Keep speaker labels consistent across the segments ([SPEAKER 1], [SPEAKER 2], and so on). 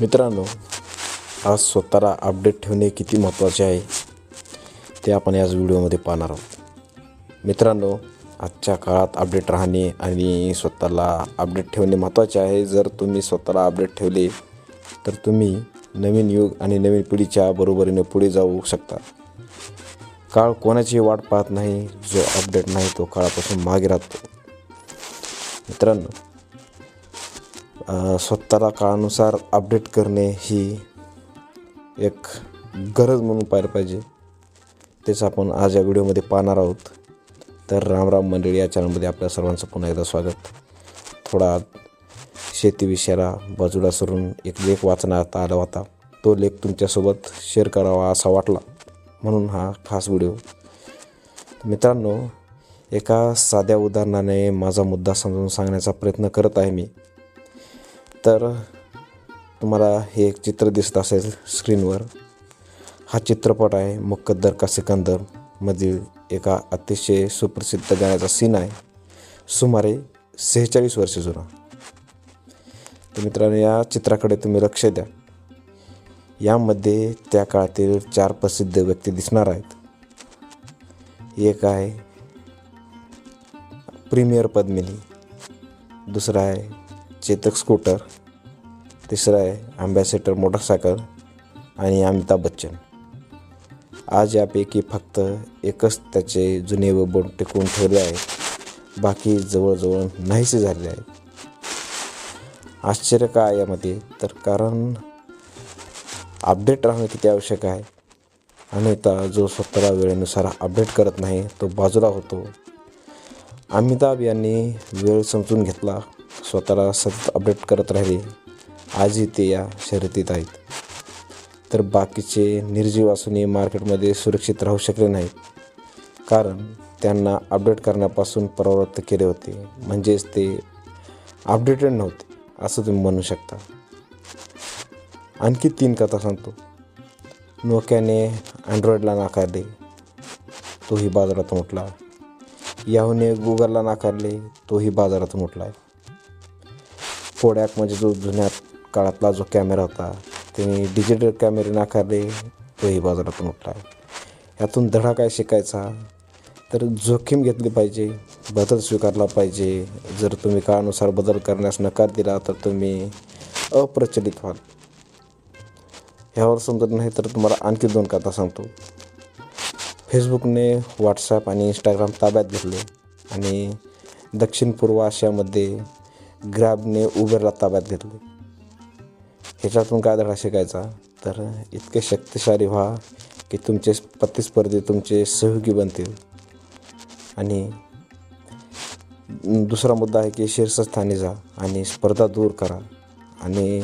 [SPEAKER 1] मित्रांनो आज स्वतःला अपडेट ठेवणे किती महत्त्वाचे आहे ते आपण याच व्हिडिओमध्ये पाहणार आहोत. मित्रांनो आजच्या काळात अपडेट राहणे आणि स्वतःला अपडेट ठेवणे महत्त्वाचे आहे. जर तुम्ही स्वतःला अपडेट ठेवले तर तुम्ही नवीन युग आणि नवीन पिढीच्या बरोबरीने पुढे जाऊ शकता. काळ कोणाची वाट पाहत नाही जो अपडेट नाही तो काळापासून मागे राहतो. मित्रांनो स्वतःला काळानुसार अपडेट करणे ही एक गरज म्हणून पाहिलं पाहिजे. तेच आपण आज या व्हिडिओमध्ये पाहणार आहोत. तर रामराम मंडळी या चॅनलमध्ये आपल्या सर्वांचं पुन्हा एकदा स्वागत. थोडा शेती विषयाला बाजूला सरून एक लेख वाचण्यात आला होता. तो लेख तुमच्यासोबत शेअर करावा असा वाटला. म्हणून हा खास व्हिडिओ. मित्रांनो एका साध्या उदाहरणाने माझा मुद्दा समजून सांगण्याचा प्रयत्न करत आहे मी. तर तुम्हाला हे एक चित्र दिसत असेल स्क्रीनवर. हा चित्रपट आहे मुकद्दर का सिकंदर मधील एका अतिशय सुप्रसिद्ध गाण्याचा सीन आहे. सुमारे सेहेचाळीस वर्ष जुना. तर मित्रांनो या चित्राकडे तुम्ही लक्ष द्या. यामध्ये त्या काळातील चार प्रसिद्ध व्यक्ती दिसणार आहेत. एक आहे प्रीमियर पद्मिनी. दुसरा आहे चेतक स्कूटर तिसरं आहे अँबॅसेडर मोटरसायकल आणि अमिताभ बच्चन. आज यापैकी फक्त एकच त्याचे जुने व बोट टिकवून ठेवले आहे. बाकी जवळजवळ नाहीसे झालेले आहेत. आश्चर्य काय यामध्ये? तर कारण अपडेट राहणं किती आवश्यक आहे? अमिता जो स्वतःला वेळेनुसार अपडेट करत नाही तो बाजूला होतो. अमिताभ यांनी वेळ समजून घेतला. स्वतःला सतत अपडेट करत राहिले. आजही ते या शर्यतीत आहेत. तर बाकीचे निर्जीव असूनही मार्केटमध्ये सुरक्षित राहू शकले नाहीत. कारण त्यांना अपडेट करण्यापासून परावृत्त केले होते. म्हणजेच ते अपडेटेड नव्हते असं तुम्ही म्हणू शकता. आणखी तीन कथा सांगतो. नोक्याने अँड्रॉईडला नाकारले तोही बाजारात उठला याहूने गुगलला नाकारले तोही बाजारातून उठला आहे. फोडॅक म्हणजे जो जुन्या काळातला जो कॅमेरा होता त्यांनी डिजिटल कॅमेरे नाकारले तोही बाजारातून उठला. आहे यातून धडा काय शिकायचा? तर जोखीम घेतली पाहिजे बदल स्वीकारला पाहिजे. जर तुम्ही काळानुसार बदल करण्यास नकार दिला तर तुम्ही अप्रचलित व्हाल. ह्यावर समजत नाही तर तुम्हाला आणखी दोन कथा सांगतो. फेसबुकने व्हॉट्सॲप आणि इंस्टाग्राम ताब्यात घेतले आणि दक्षिण पूर्व आशियामध्ये ग्रॅबने उबेरला ताब्यात घेतले. ह्याच्यातून काय धडा शिकायचा? तर इतके शक्तिशाली व्हा की तुमचे प्रतिस्पर्धी तुमचे सहयोगी बनतील. आणि दुसरा मुद्दा आहे की शीर्षस्थानी जा आणि स्पर्धा दूर करा. आणि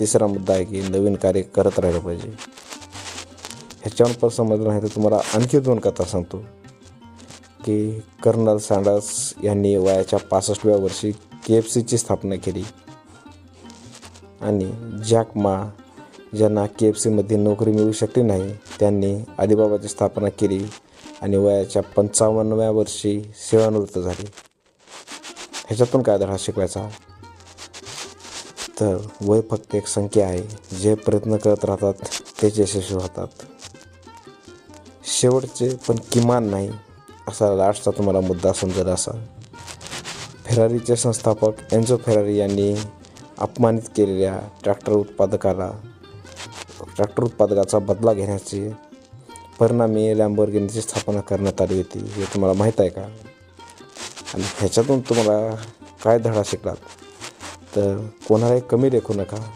[SPEAKER 1] तिसरा मुद्दा आहे की नवीन कार्य करत राहिलं पाहिजे. ह्याच्यावर पण समजलं नाही तर तुम्हाला आणखी दोन कथा सांगतो. की कर्नल सँडर्स यांनी वयाच्या पासष्टव्या वर्षी के एफ सीची स्थापना केली. आणि जॅक मा ज्यांना के एफ सीमध्ये नोकरी मिळू शकली नाही त्यांनी अलिबाबाची स्थापना केली आणि वयाच्या पंचावन्नव्या वर्षी सेवानिवृत्त झाली. ह्याच्यातून काय धडा शिकवायचा? तर वय फक्त एक संख्या आहे. जे प्रयत्न करत राहतात तेच यशस्वी होतात. शेवटचे पण किमान नाही असा लास्टचा तुम्हाला मुद्दा समजला असा. फेरारीचे संस्थापक एन्झो फेरारी यांनी अपमानित केलेल्या ट्रॅक्टर उत्पादकाला ट्रॅक्टर उत्पादकाचा बदला घेण्याची परिणामी लॅम्बोर्गिनीची स्थापना करण्यात आली होती हे तुम्हाला माहीत आहे का? आणि ह्याच्यातून तुम्हाला काय धडा शिकलात? तर कोणालाही कमी लेखू नका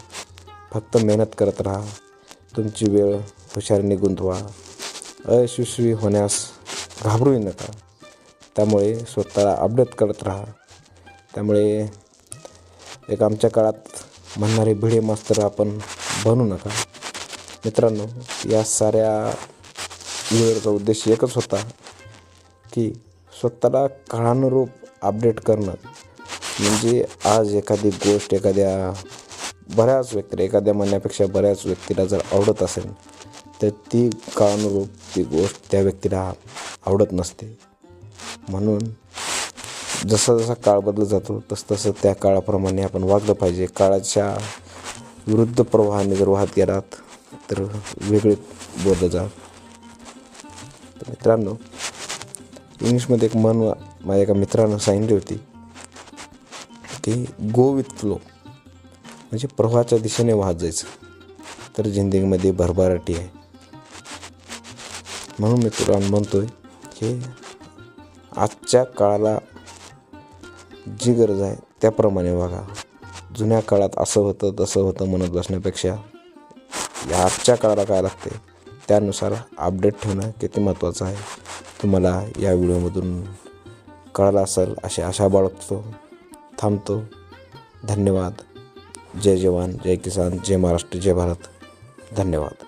[SPEAKER 1] फक्त मेहनत करत राहा तुमची वेळ हुशारीने गुंतवा अयशस्वी होण्यास घाबरूही नका त्यामुळे स्वतःला अपडेट करत राहा. त्यामुळे एक आमच्या काळात म्हणणारे भिडे मास्तर आपण बनू नका. मित्रांनो या साऱ्या व्हिडिओचा उद्देश एकच होता की स्वतःला काळानुरूप अपडेट करणं. म्हणजे आज एखादी गोष्ट एखाद्या बऱ्याच व्यक्तीला एखाद्या म्हणण्यापेक्षा बऱ्याच व्यक्तीला जर आवडत असेल तर ती काळानुरूप ती गोष्ट त्या व्यक्तीला आवडत नसते. म्हणून जसा जसा काळ बदलत जातो तसं तसं त्या काळाप्रमाणे आपण वागलं पाहिजे. काळाच्या विरुद्ध प्रवाहाने जर वाहत गेलात तर वेगळे बोललं जा तर मित्रांनो इंग्लिशमध्ये एक मन माझ्या एका मित्रानं सांगितली होती की गो विथ फ्लो म्हणजे प्रवाहाच्या दिशेने वाहत जायचं. तर जिंदगीमध्ये भरभराटी आहे. म्हणून मित्रांनो म्हणतोय की आजच्या काळाला जी गरज आहे त्याप्रमाणे वागा जुन्या काळात असं होतं तसं होतं म्हणत बसण्यापेक्षा या आजच्या काळाला काय लागते त्यानुसार अपडेट ठेवणं किती महत्त्वाचं आहे. तुम्हाला या व्हिडिओमधून कळालं असेल अशी आशा बाळगतो थांबतो. धन्यवाद. जय जवान जय किसान जय महाराष्ट्र जय भारत. धन्यवाद.